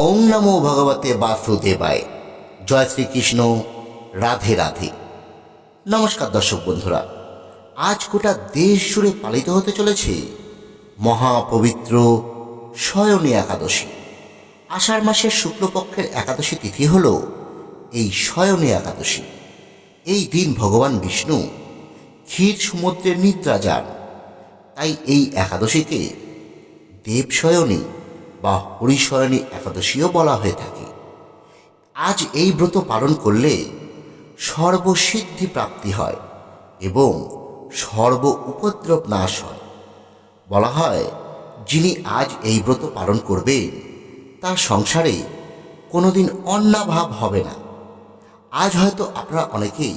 ওং নমো ভগবতে বাসুদেবায়। জয় শ্রীকৃষ্ণ। রাধে রাধে। নমস্কার দর্শক বন্ধুরা, আজ গোটা দেশ জুড়ে পালিত হতে চলেছে মহাপবিত্র শয়নী একাদশী। আষাঢ় মাসের শুক্লপক্ষের একাদশী তিথি হল এই শয়নী একাদশী। এই দিন ভগবান বিষ্ণু ক্ষীর সমুদ্রের নিদ্রা যান তাই এই একাদশীকে দেবশয়নী বা হরিশয়নী একাদশীও বলা হয়ে থাকে। আজ এই ব্রত পালন করলে সর্বসিদ্ধি প্রাপ্তি হয় এবং সর্ব উপদ্রব নাশ হয়। বলা হয়, যিনি আজ এই ব্রত পালন করবেন তার সংসারে কোনোদিন অন্নাভাব হবে না। আজ হয়তো আপনারা অনেকেই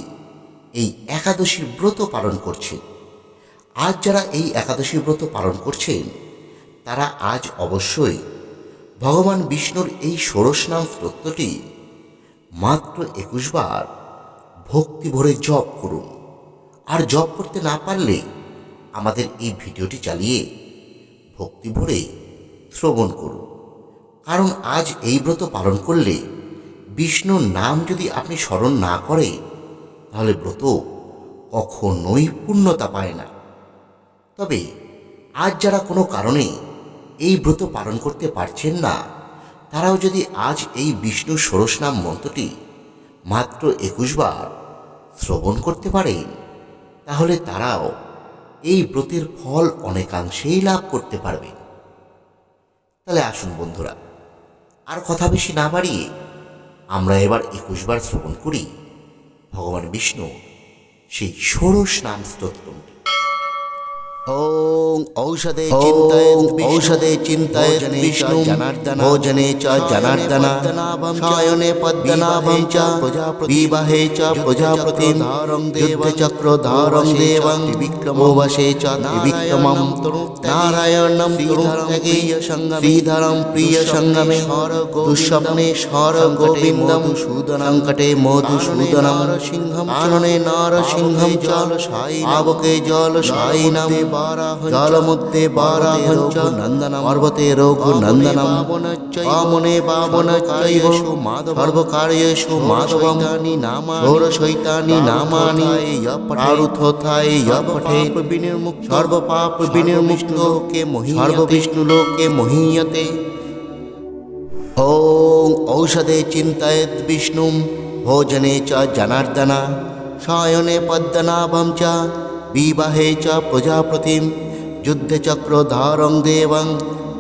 এই একাদশীর ব্রত পালন করছেন। আজ যারা এই একাদশী ব্রত পালন করছেন, তারা আজ অবশ্যই ভগবান বিষ্ণুর এই ষোড়শ নাম স্তোত্রটি মাত্র একুশ বার ভক্তি ভরে জপ করুন। আর জপ করতে না পারলে আমাদের এই ভিডিওটি চালিয়ে ভক্তি ভরে শ্রবণ করুন। কারণ আজ এই ব্রত পালন করলে বিষ্ণুর নাম যদি আপনি স্মরণ না করে, তাহলে ব্রত কখনোই পূর্ণতা পায় না। তবে আজ যারা কোনো কারণে এই ব্রত পালন করতে পারছেন না। তারাও যদি আজ এই বিষ্ণু ষোড়শ নাম মন্ত্রটি মাত্র একুশ বার শ্রবণ করতে পারেন, তাহলে তারাও এই ব্রতের ফল অনেকাংশেই লাভ করতে পারবেন। তাহলে আসুন বন্ধুরা, আর কথা বেশি না বাড়িয়ে আমরা এবার একুশ বার শ্রবণ করি। ভগবান বিষ্ণু সেই ষোড়শ নাম স্তোত্রটি ওং ঔষধে চিন্তায় ঔষধে চিন্তায় বিষ্ণু জনার্দন ভোজনে চ জনার্দন শয়নে পদ্মনাভং চ বিবাহে চ প্রজাপতি যুদ্ধ চক্র ধারং দেবং বিক্রমোবশে চ বিক্রমম নারায়ণম তুরুত্যাগে শ্রীধরম প্রিয় সঙ্গমে দুঃস্বপ্নে স্বর গোবিন্দম সংকটে মধুসূদনম সিংহম আননে নরসিংহম চ আবকে জল সাইনাম জলমুদ্দে বারাহঞ্চ নন্দনম পর্বতে রঘু নন্দনম বামনে বাবন চৈব সর্বকার্যেষু মাধবম ষোড়শৈতানি নামানি আরুথোথায় পঠে সর্বপাপ বিনির্মুক্ত সর্ববিষ্ণু লোকে মহীয়তে ওং ঔষধে চিন্তায়ত বিষ্ণু ভোজনে বিবাহে চ প্রজাপতিম যুদ্ধচক্রধারং দেবং,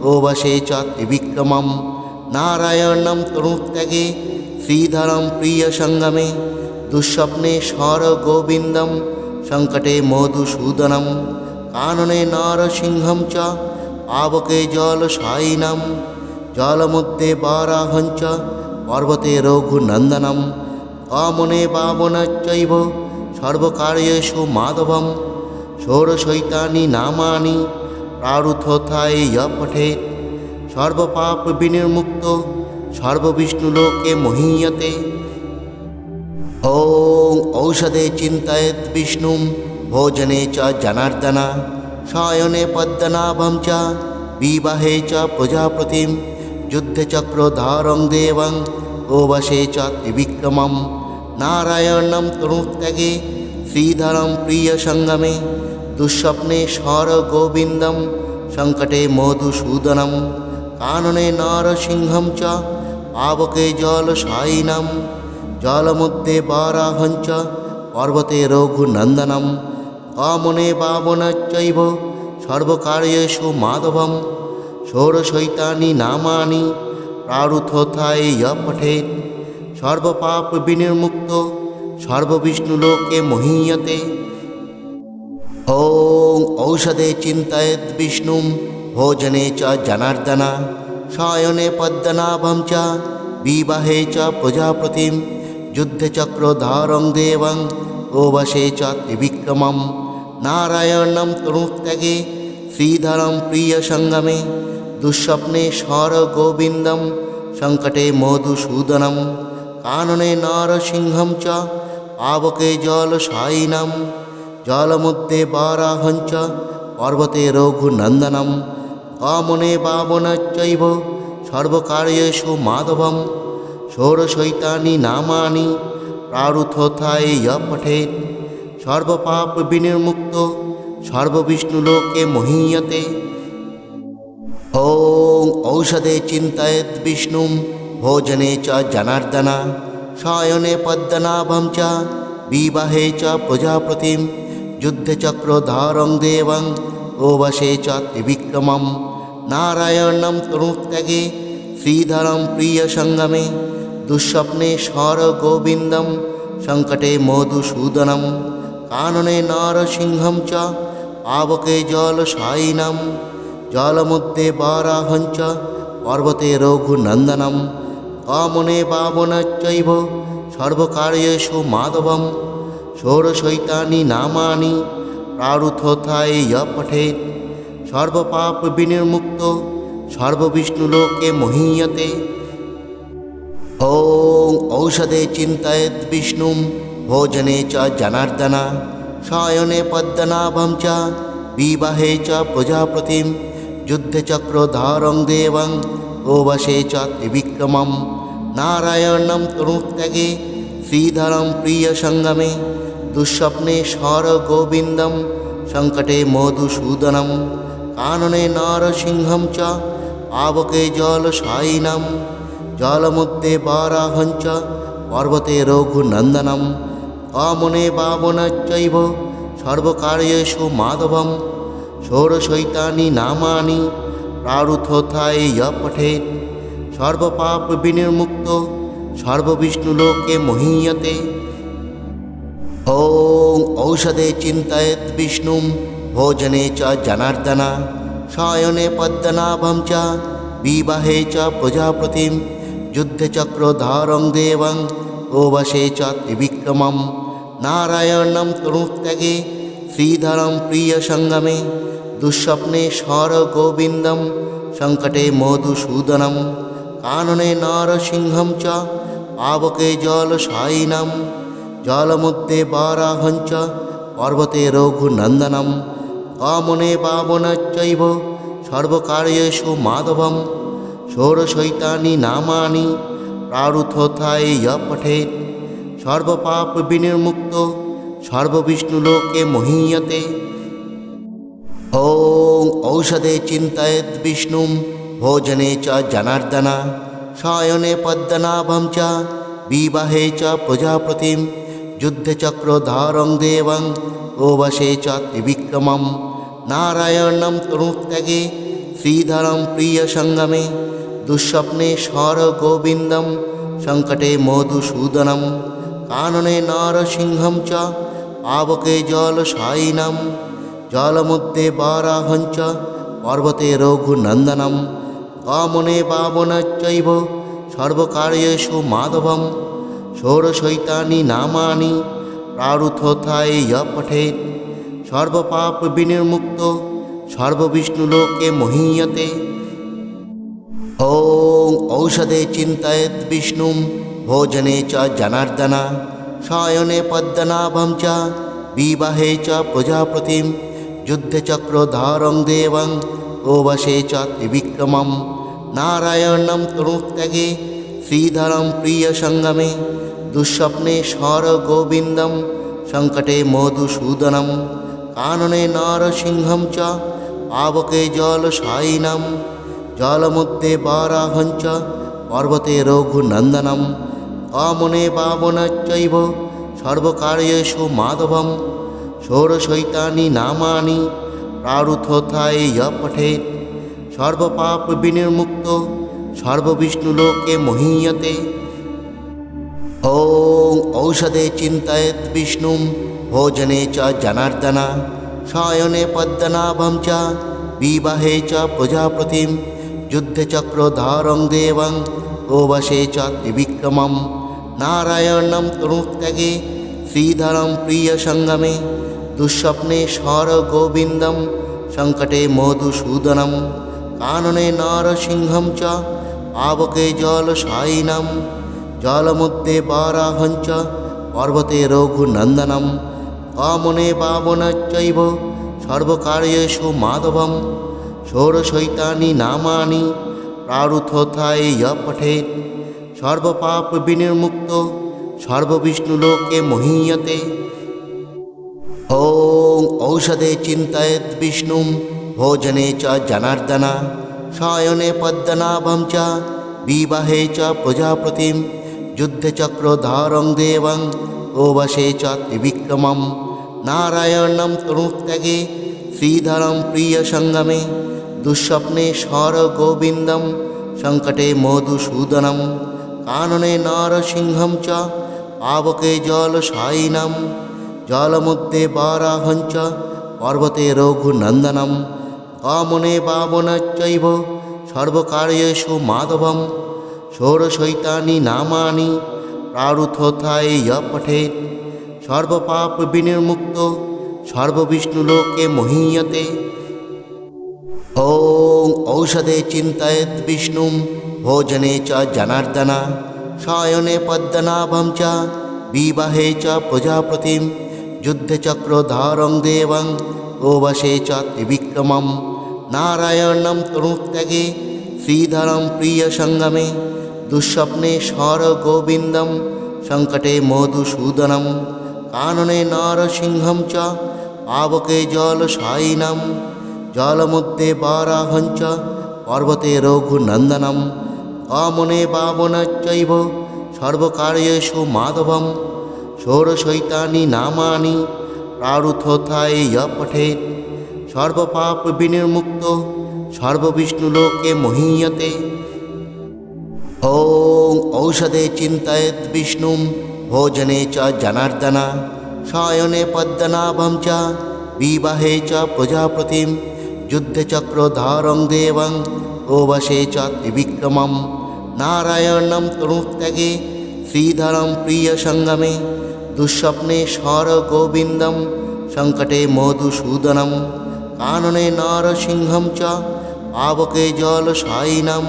প্রবাসে চ ত্রিবিক্রমম। নারায়ণম তনুত্যাগে শ্রীধরম প্রিয় সঙ্গমে, দুঃস্বপ্নে স্বর গোবিন্দম সংকটে মধুসূদনম, কাননে নরসিংহম চ, পাবকে জল সাইনম জলমধ্যে বারাহঞ্চ পর্বতে রঘুনন্দনম কামনে বামনচৈব সর্বকার্যেষু মাধবম, ষোড়শৈতানি নামানি, প্রারুথথায় পঠে সর্বপাপ বিনির্মুক্ত সর্ববিষ্ণুলোকে মহীয়তে। ওং ঔষধে চিন্তায়ত বিষ্ণু ভোজনে চ জনার্দনা শয়নে পদ্মনাভম চ, বিবাহে চ প্রজাপতিম, যুদ্ধচক্রধারং দেবং প্রবাসে চ ত্রিবিক্রমম। নারায়ণম তনুত্যাগে শ্রীধরম প্রিয় সঙ্গমে দুঃস্বপ্নে স্বর গোবিন্দম সংকটে মধুসূদনম কাননে নরসিংহম চ পাবকে জল সাইনম জলমধ্যে বারাহঞ্চ পর্বতে রঘুনন্দনম কামনে বাবনচৈব সর্বকার্যেষু মাধবম ষোড়শৈতানি নামানি প্রারুথথায় পঠেত সর্বপাপ বিনির্মুক্ত সর্ববিষ্ণুলোকে মহীয়তে। ওং ঔষধে চিন্তায়ত বিষ্ণু ভোজনে চ জনার্দনা, শয়নে পদ্মনাভম চ, বিবাহে চ প্রজাপতিম যুদ্ধচক্রধারং দেবং প্রবাসে চ ত্রিবিক্রমম, নারায়ণম তনুত্যাগে, শ্রীধরম প্রিয় সঙ্গমে দুঃস্বপ্নে স্বর গোবিন্দম সংকটে মধুসূদনম কাননে নরসিংহম চ পাবকে জল সাইনম জলমধ্যে বারাহঞ্চ পর্বতে রঘুনন্দনম কামনে বাবনচৈব সর্বকার্যেষু মাধবম ষোড়শৈতানি নামানি প্রারুথথায় পঠেত সর্বপাপ বিনির্মুক্ত সর্ববিষ্ণুলোকে মহীয়তে ॐ औषधे चिन्तयत् विष्णुं ভোজনে চ জনার্দনা সায়নে পদ্মনাভম চ বিবাহে চ প্রজাপতিম যুদ্ধচক্রধারং দেবং গোবশে চ ত্রিবিক্রমম নারায়ণম তনুত্যাগে শ্রীধরম প্রিয় সঙ্গমে দুঃস্বপ্নে স্বর গোবিন্দম সংকটে মধুসূদনম কাননে নরসিংহম চ পাবকে জল সাইনম জলমধ্যে বারাহঞ্চ পর্বতে রঘুনন্দনম অমনে পাবনাচৈব সর্বকার্যেষু মাধবম ষোড়শৈতানি নামানি প্রারুথথায় পঠে সর্বপাপ বিনির্মুক্ত সর্ববিষ্ণুলোকে মহীয়তে ওং ঔষধে চিন্তায়ত বিষ্ণু ভোজনে চ জনার্দনা সায়নে পদ্মনাভম চ বিবাহে চ প্রজাপতিম যুদ্ধচক্রধারং দেবং গোবশে চ ত্রিবিক্রমম নারায়ণম তরুত্যাগে শ্রীধরম প্রিয় সঙ্গমে দুঃস্বপ্নে স্বর গোবিন্দম সংকটে মধুসূদনম কাননে নরসিংহম চ পাবকে জল সাইনম জলমধ্যে বারাহঞ্চ পর্বতে রঘুনন্দনম কমনে বাবনচৈব সর্বকার্যেষু মাধবম ষোড়শৈতানি নামানি প্রারুথোথায় য পঠেত সর্বপাপ বিনির্মুক্ত, সর্ববিষ্ণু লোকে মহীয়তে। ওং ঔষধে চিন্তায়ত বিষ্ণু ভোজনে চ জনার্দনা সায়নে পদ্মনাভম চ, বিবাহে চ প্রজাপতিম যুদ্ধচক্রধারং দেবং, প্রবাসে চ ত্রিবিক্রমম, নারায়ণম তনুত্যাগে, শ্রীধরম প্রিয় সঙ্গমে দুঃস্বপ্নে সর গোবিন্দম সংকটে মধুসূদনম। मधुसूदनं कानने नारसिंहं च पावके जलशायिनम् জলমধ্যে বারাহঞ্চ পর্বতে রঘুনন্দনম কামনে পাবনচৈব সর্বকার্যেষু মাধবম ষোড়শৈতানি নামানি প্রারুথথায় পঠেত সর্বপাপ বিনির্মুক্ত সর্ববিষ্ণুলোকে মহীয়তে ॐ औषधे चिन्तयत् विष्णुं ভোজনে চ জনার্দনা সায়নে পদ্মনাভম চ বিবাহে চ প্রজাপতিম যুদ্ধচক্রধারং দেবং গোবশে চ ত্রিবিক্রমম নারায়ণম তনুত্যাগে শ্রীধরম প্রিয়সঙ্গমে দুঃস্বপ্নে স্বর গোবিন্দম সংকটে মধুসূদনম কাননে নরসিংহম চ পাবকে জলশায়িনম জলমধ্যে বারাহঞ্চ পর্বতে রঘুনন্দনম কামনে পাবনাচৈব সর্বকার্যেষু মাধবম ষোড়শৈতানি নামানি প্রারুথথায় ইয়পঠে সর্বপাপ বিনির্মুক্ত সর্ববিষ্ণুলোকে মহীয়তে ওং ঔষধে চিন্তায়ত বিষ্ণু ভোজনে চ জনার্দনা সায়নে পদ্মনাভম চ বিবাহে চ প্রজাপতিম যুদ্ধচক্রধারং দেবং প্রবাসে চ ত্রিবিক্রমম নারায়ণম তনুত্যাগে শ্রীধরম প্রিয় সঙ্গমে দুঃস্বপ্নে স্বর গোবিন্দম সংকটে মধুসূদনম কাননে নরসিংহম চ পাবকে জল জলশায়িনম জলমধ্যে বারাহঞ্চ পর্বতে রঘুনন্দনম কমনে বামনচৈব সর্বকার্যেষু মাধবম ষোড়শৈতানি নামানি নারুথোথায় পঠে সর্বপাপ বিনির্মুক্ত সর্ববিষ্ণুলোকে মোহীয়তে ওং ঔষধে চিন্তায়ত বিষ্ণু ভোজনে চ জনার্দনা সায়নে পদ্মনাভম চ বিবাহে চ প্রজাপতিম যুদ্ধচক্রধারং দেবং প্রবাসে চ ত্রিবিক্রমম নারায়ণম তনুত্যাগে শ্রীধরম প্রিয় সঙ্গমে দুঃস্বপ্নে সর গোবিন্দম সংকটে মধুসূদনম, কাননে নরসিংহম চ আবকে জল সাইনম জলমধ্যে বারাহঞ্চ পর্বতে রঘুনন্দনম, কমনে বাবনচৈব সর্বকার্যেষু মাধবম, ষোড়শৈতানি নামানি, প্রারুথথায় পঠেত সর্বপাপ বিনির্মুক্ত সর্ববিষ্ণুলোকে মহীয়তে ঔষধে চিন্তায়েত বিষ্ণু ভোজনে চ জনার্দনা, সায়নে পদ্মনাভম চ, বিবাহে চ প্রজাপতিম যুদ্ধচক্রধারং দেবং ওবশে চ ত্রিবিক্রম নারায়ণম তনুত্যাগে, শ্রীধরম প্রিয় সঙ্গমে দুঃস্বপ্নে স্বর গোবিন্দম সংকটে মধুসূদনম, কাননে নরসিংহম চ, পাবকে জল সাইনম জলমধ্যে বারাহঞ্চ পর্বতে রঘুনন্দনম কামনে বাবনচৈব সর্বকার্যেষু মাধবম, ষোড়শৈতানি নামানি, প্রারুথথায় পঠে সর্বপাপ বিনির্মুক্ত সর্ববিষ্ণুলোকে মহীয়তে। ওং ঔষধে চিন্তয়ত বিষ্ণু ভোজনে চ জনার্দনা, সায়নে পদ্মনাভম চ, বিবাহে চ প্রজাপতিম। যুদ্ধচক্রধারং দেবং গোবাসে চ ত্রিবিক্রমম নারায়ণম তনুত্যাগে শ্রীধরম প্রিয় সঙ্গমে দুঃস্বপ্নে স্বর গোবিন্দম সংকটে মধুসূদনম কাননে নরসিংহম চ পাবকে জলশায়িনম জলমধ্যে বারাহঞ্চ পর্বতে রঘুনন্দনম কমনে বাবনচৈব সর্বকার্যেষু মাধবম ষোড়শৈতানি নামানি প্রারুথথায় অপঠে। সর্বপাপ বিনির্মুক্ত, সর্ববিষ্ণু লোকে মহীয়তে। ওং ঔষধে চিন্তায়ত বিষ্ণু ভোজনে চ জনার্দনা, সায়নে পদ্মনাভম চ, বিবাহে চ প্রজাপতিম যুদ্ধচক্রধারং দেবং, প্রবাসে চ ত্রিবিক্রমম। নারায়ণম তনুত্যাগে, শ্রীধরম প্রিয় সঙ্গমে দুঃস্বপ্নে সর গোবিন্দম সংকটে মধুসূদনম, কাননে নরসিংহম চ আবকে জল সাইনম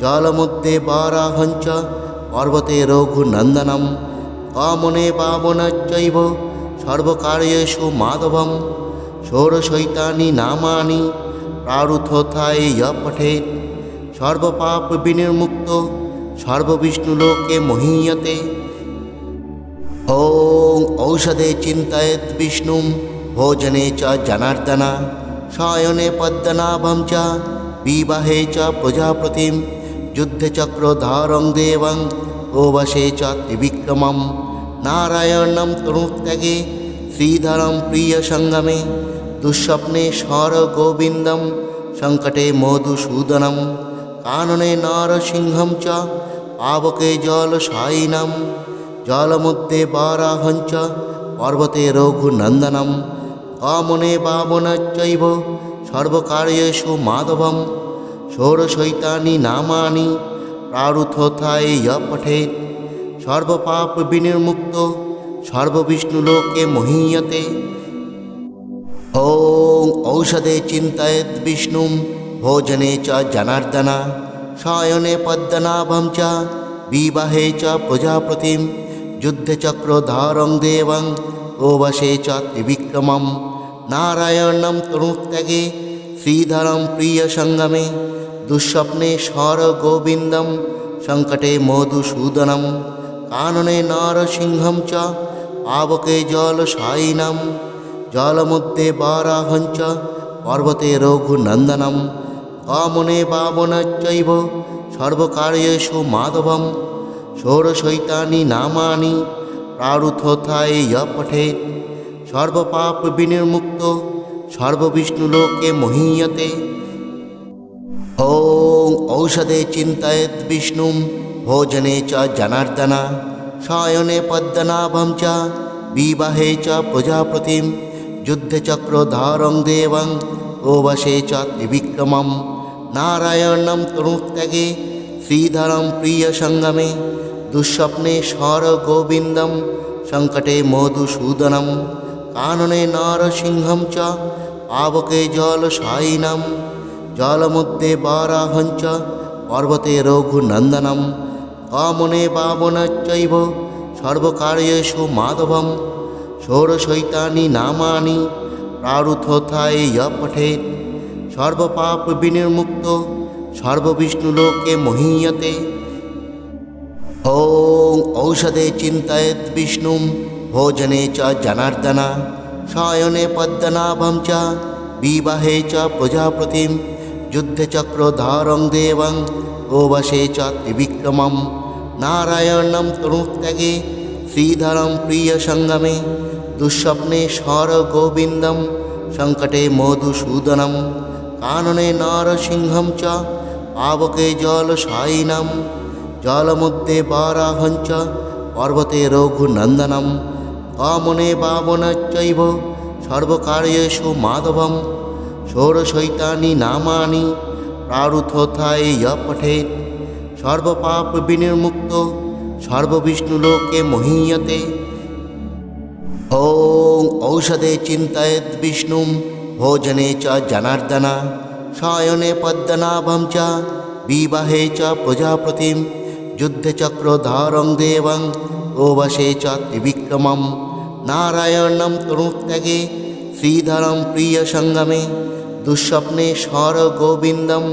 জলমধ্যে বারাহঞ্চ পর্বতে রঘুনন্দনম, কমনে বাবনজৈব সর্বকার্যেষু মাধবম, ষোড়শৈতানি নামানি, প্রারুথোথায় পঠে সর্বপাপ বিনির্মুক্ত সর্ববিষ্ণুলোকে মহীয়তে ॐ औषधे चिन्तयद् विष्णुं भोजने च जनार्दना शयने पद्मनाभं च विवाहे च प्रजापतिं युद्धचक्रधारं देवं गोवशे च त्रिविक्रमं नारायणं तनुत्यागे श्रीधरं प्रियसङ्गमे दुःस्वप्ने स्वरगोविन्दं सङ्कटे मधुसूदनं कानने नारसिंहं च पावके जलशायिनम् ಜಲಮುದ್ದೆ বারাহঞ্চ পর্বতে রঘুনন্দনম কামনে বামনচৈব সর্বকার্যেষু মাধবম ষোড়শৈতানি নামানি প্রারুথথায় পঠে সর্বপাপ বিনির্মুক্ত সর্ববিষ্ণুলোকে মহীয়তে ওং ঔষধে চিন্তয়েত বিষ্ণু ভোজনে চ জনার্দনা সায়নে পদ্মনাভম চ বিবাহে চ প্রজাপতিম যুদ্ধে চক্র যুদ্ধচক্রধারং দেবং ওবাসে চ ত্রিবিক্রমম নারায়ণম তনুত্যাগে শ্রীধরম প্রিয় সঙ্গমে দুঃস্বপ্নে স্বর গোবিন্দম সংকটে মধুসূদনম কাননে নরসিংহম চ পাবকে জলশায়িনম জলমধ্যে বারাহঞ্চ পর্বতে রঘুনন্দনম গমনে বাবনচৈব সর্বকার্যেষু মাধবম ষোড়শৈতানি নামানি প্রারুথথায় অপঠে সর্বপাপ বিনির্মুক্ত সর্ববিষ্ণুলোকে মহীয়তে ওং ঔষধে চিন্তায়ত বিষ্ণু ভোজনে চ জনার্দনা সায়নে পদ্মনাভম চ বিবাহে চ প্রজাপতিম যুদ্ধচক্রধারং দেবং ওবশে চ ত্রিবিক্রমম নারায়ণম তনুত্যাগে শ্রীধরম প্রিয় সঙ্গমে দুঃস্বপ্নে স্বর গোবিন্দম সংকটে মধুসূদনম কাননে নরসিংহম চ পাবকে জল সাইনম জলমধ্যে বারাহঞ্চ পর্বতে রঘুনন্দনম কমনে বাবনচৈব সর্বকার্যেষু মাধবম ষোড়শৈতানি নামানি প্রারুথথায় পঠে সর্বপাপ বিনির্মুক্ত সর্ববিষ্ণুলোকে মহীয়তে। ওং ঔষধে চিন্তায়ত বিষ্ণু ভোজনে চ জনার্দনা সায়নে পদ্মনাভম চ, বিবাহে চ প্রজাপতিম যুদ্ধচক্রধারং দেবং, গোবশে চ ত্রিবিক্রমম, নারায়ণম তনুত্যাগে, শ্রীধরম প্রিয় সঙ্গমে দুঃস্বপ্নে স্বর গোবিন্দম সংকটে মধুসূদনম, কাননে নরসিংহম চ च पावके जलशायिनम् জলমধ্যে বারাহঞ্চ পর্বতে রঘুনন্দনম কামনে বাবনচৈব সর্বকার্যেষু মাধবম ষোড়শৈতানি নামানি প্রারুথথায় য় পঠেত সর্বপাপ বিনির্মুক্ত সর্ববিষ্ণুলোকে মহীয়তে ॐ औषधे चिन्तयत् विष्णुं भोजने च जनार्दन সায়নে পদ্মনাভম চ বিবাহে চ প্রজাপতিম যুদ্ধে চক্রধারং দেবং ওবশে চ ত্রিবিক্রমম নারায়ণম তরুত্যাগে শ্রীধরম প্রিয় সঙ্গমে দুঃস্বপ্নে সর গোবিন্দম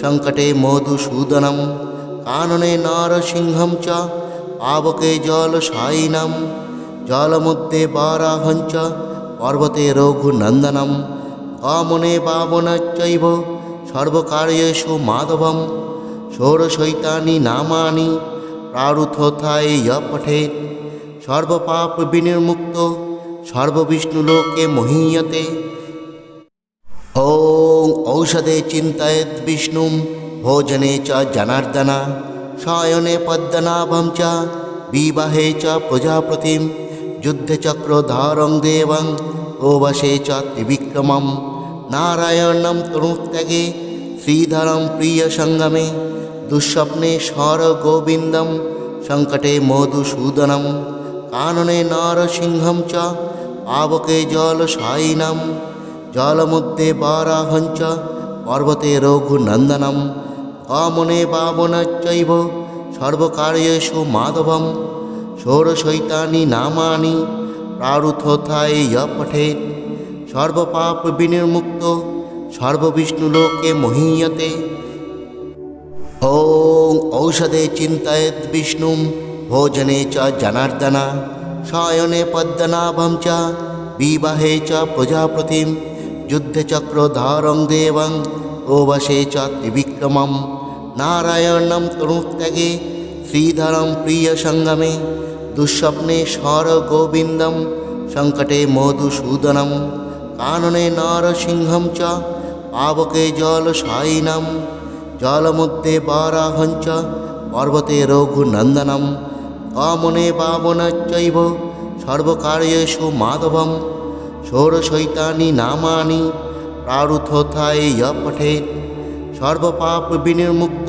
সংকটে মধুসূদনম কাননে নরসিংহম চ পাবকে জলশায়িনম জলমধ্যে বারাহঞ্চ পর্বতে রঘুনন্দনম কামনে বাবনচৈব সর্বকার্যেষু মাধবম ষোড়শৈতানি নামানি প্রারুথথায় য় পঠেত সর্বপাপ বিনির্মুক্ত সর্ববিষ্ণুলোকে মহীয়তে ॐ औषधे चिन्तयत् विष्णुं भोजने च जनार्दन सायने पद्मनाभं च विवाहे च प्रजापतिं युद्धचक्रधारं देवं ওবাসে চ নারায়ণম তনুত্যাগে শ্রীধরম প্রিয় সঙ্গমে দুঃস্বপ্নে স্বর গোবিন্দম সংকটে মধুসূদনম কাননে নরসিংহম চ পাবকে জল জলশায়িনম জলমধ্যে বারাহঞ্চ পর্বতে রঘুনন্দনম গমনে বাবনচৈব সর্বকার্যেশু মাধবম ষোড়শৈতানি নামানি প্রারুথথায় পঠেত সর্বপাপ বিনির্মুক্ত সর্ববিষ্ণু লোকে মহীয়তে ওং ঔষধে চিন্তায়ত বিষ্ণু ভোজনে চ জনার্দনা শয়নে পদ্মনাভম চ বিবাহে চ প্রজাপতিম যুদ্ধে চক্রধারং দেবং ওবশে চ ত্রিবিক্রমম নারায়ণম তনুত্যাগে শ্রীধরম প্রিয় সঙ্গমে দুঃস্বপ্নে স্বর গোবিন্দম সংকটে মধুসূদনম, কাননে নরসিংহম চ, পাবকে জল সাইনম জলমধ্যে বারাহঞ্চ পর্বতে রঘুনন্দনম কমনে বাবনচৈব সর্বকার্যেষু মাধবম, ষোড়শৈতানি নামানি, প্রারুথথায় পঠে সর্বপাপ বিনির্মুক্ত,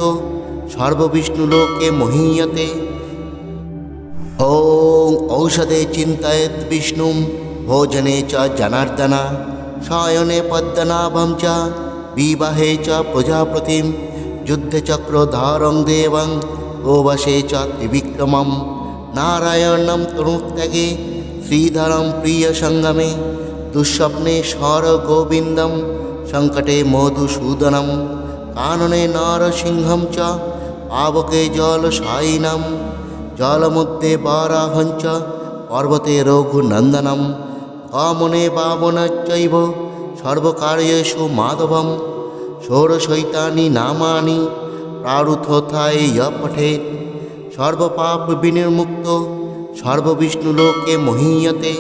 সর্ববিষ্ণুলোকে মহীয়তে ॐ औषधे चिन्तयत् विष्णुं भोजने च जनार्दन सायने पद्मनाभं च विवाहे च प्रजापतिं युद्धचक्रधारं देवं गोवशे च त्रिविक्रमं नारायणं तनुत्यागे श्रीधरं प्रियसङ्गमे दुःस्वप्ने स्वरगोविन्दं सङ्कटे मधुसूदनं कानने नारसिंहं च पावके जलशायिनम् জলমধ্যে বারাহঞ্চ পর্বতে রঘুনন্দনম কামনে বাবনচৈব সর্বকার্যেষু মাধবম ষোড়শৈতানি নামানি প্রারুথথায় য় পঠেত সর্বপাপ বিনির্মুক্ত সর্ববিষ্ণুলোকে মহীয়তে